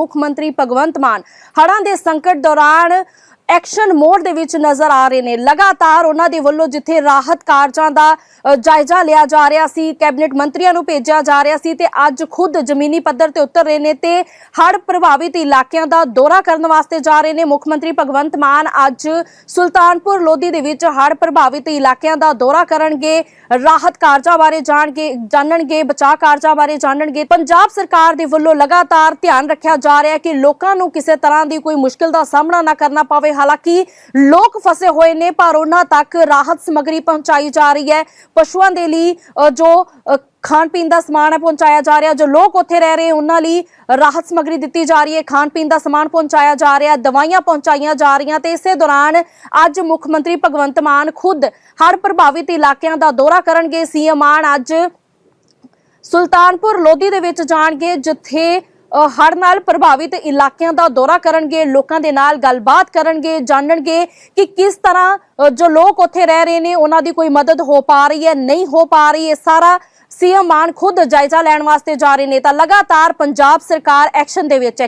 ਮੁੱਖ ਮੰਤਰੀ ਭਗਵੰਤ ਮਾਨ। ਹੜ੍ਹਾਂ ਦੇ ਸੰਕਟ ਦੌਰਾਨ ਐਕਸ਼ਨ ਮੋਡ ਦੇ ਵਿੱਚ ਨਜ਼ਰ ਆ ਰਹੇ ਨੇ। ਲਗਾਤਾਰ ਉਹਨਾਂ ਦੇ ਵੱਲੋਂ ਜਿੱਥੇ ਰਾਹਤ ਕਾਰਜਾਂ ਦਾ ਜਾਇਜ਼ਾ ਲਿਆ ਜਾ ਰਿਹਾ ਸੀ, ਕੈਬਨਿਟ ਮੰਤਰੀਆਂ ਨੂੰ ਭੇਜਿਆ ਜਾ ਰਿਹਾ ਸੀ ਤੇ ਅੱਜ ਖੁਦ ਜ਼ਮੀਨੀ ਪੱਧਰ ਤੇ ਉਤਰ ਰਹੇ ਨੇ ਤੇ ਹੜ੍ਹ ਪ੍ਰਭਾਵਿਤ ਇਲਾਕਿਆਂ ਦਾ ਦੌਰਾ ਕਰਨ ਵਾਸਤੇ ਜਾ ਰਹੇ ਨੇ। ਮੁੱਖ ਮੰਤਰੀ ਭਗਵੰਤ ਮਾਨ ਅੱਜ ਸੁਲਤਾਨਪੁਰ ਲੋਧੀ ਦੇ ਵਿੱਚ ਹੜ੍ਹ ਪ੍ਰਭਾਵਿਤ ਇਲਾਕਿਆਂ ਦਾ ਦੌਰਾ ਕਰਨਗੇ, ਰਾਹਤ ਕਾਰਜਾਂ ਬਾਰੇ ਜਾਣਗੇ, ਜਾਣਨਗੇ, ਬਚਾਅ ਕਾਰਜਾਂ ਬਾਰੇ ਜਾਣਨਗੇ। ਪੰਜਾਬ ਸਰਕਾਰ ਦੇ ਵੱਲੋਂ ਲਗਾਤਾਰ ਧਿਆਨ ਰੱਖਿਆ ਜਾ ਰਿਹਾ ਹੈ ਕਿ ਲੋਕਾਂ ਨੂੰ ਕਿਸੇ ਤਰ੍ਹਾਂ ਦੀ ਕੋਈ ਮੁਸ਼ਕਲ ਦਾ ਸਾਹਮਣਾ ਨਾ ਕਰਨਾ ਪਵੇ। ਹਾਲਾਂਕਿ ਲੋਕ ਫਸੇ ਹੋਏ ਨੇ, ਪਰ ਉਹਨਾਂ ਤੱਕ ਰਾਹਤ ਸਮੱਗਰੀ ਪਹੁੰਚਾਈ ਜਾ ਰਹੀ ਹੈ। ਪਸ਼ੂਆਂ ਦੇ ਲਈ ਜੋ ਖਾਣ ਪੀਣ ਦਾ ਸਮਾਨ ਹੈ, ਪਹੁੰਚਾਇਆ ਜਾ ਰਿਹਾ। ਜੋ ਲੋਕ ਉੱਥੇ ਰਹਿ ਰਹੇ, ਉਹਨਾਂ ਲਈ ਰਾਹਤ ਸਮੱਗਰੀ ਦਿੱਤੀ ਜਾ ਰਹੀ ਹੈ। ਖਾਣ ਪੀਣ ਦਾ ਸਮਾਨ ਪਹੁੰਚਾਇਆ ਜਾ ਰਿਹਾ, ਦਵਾਈਆਂ ਪਹੁੰਚਾਈਆਂ ਜਾ ਰਹੀਆਂ ਤੇ ਇਸੇ ਦੌਰਾਨ ਅੱਜ ਮੁੱਖ ਮੰਤਰੀ ਭਗਵੰਤ ਮਾਨ ਖੁਦ ਹਰ ਪ੍ਰਭਾਵਿਤ ਇਲਾਕਿਆਂ ਦਾ ਦੌਰਾ ਕਰਨਗੇ। ਸੀਐਮ ਮਾਨ ਅੱਜ ਸੁਲਤਾਨਪੁਰ ਲੋਧੀ ਦੇ ਵਿੱਚ ਜਾਣਗੇ, ਜਿੱਥੇ ਹੜ ਨਾਲ ਪ੍ਰਭਾਵਿਤ ਇਲਾਕਿਆਂ ਦਾ ਦੌਰਾ ਕਰਨਗੇ, ਲੋਕਾਂ ਦੇ ਨਾਲ ਗੱਲਬਾਤ ਕਰਨਗੇ, ਜਾਣਨਗੇ ਕਿ ਕਿਸ ਤਰ੍ਹਾਂ ਜੋ ਲੋਕ ਉੱਥੇ ਰਹਿ ਰਹੇ ਨੇ, ਉਹਨਾਂ ਦੀ ਕੋਈ ਮਦਦ ਹੋ ਪਾ ਰਹੀ ਹੈ, ਨਹੀਂ ਹੋ ਪਾ ਰਹੀ ਹੈ। ਸਾਰਾ ਸੀਐਮ ਮਾਨ ਖੁਦ ਜਾਇਜ਼ਾ ਲੈਣ ਵਾਸਤੇ ਜਾ ਰਹੇ ਨੇ। ਤਾਂ ਲਗਾਤਾਰ ਪੰਜਾਬ ਸਰਕਾਰ ਐਕਸ਼ਨ ਦੇ ਵਿੱਚ ਹੈ।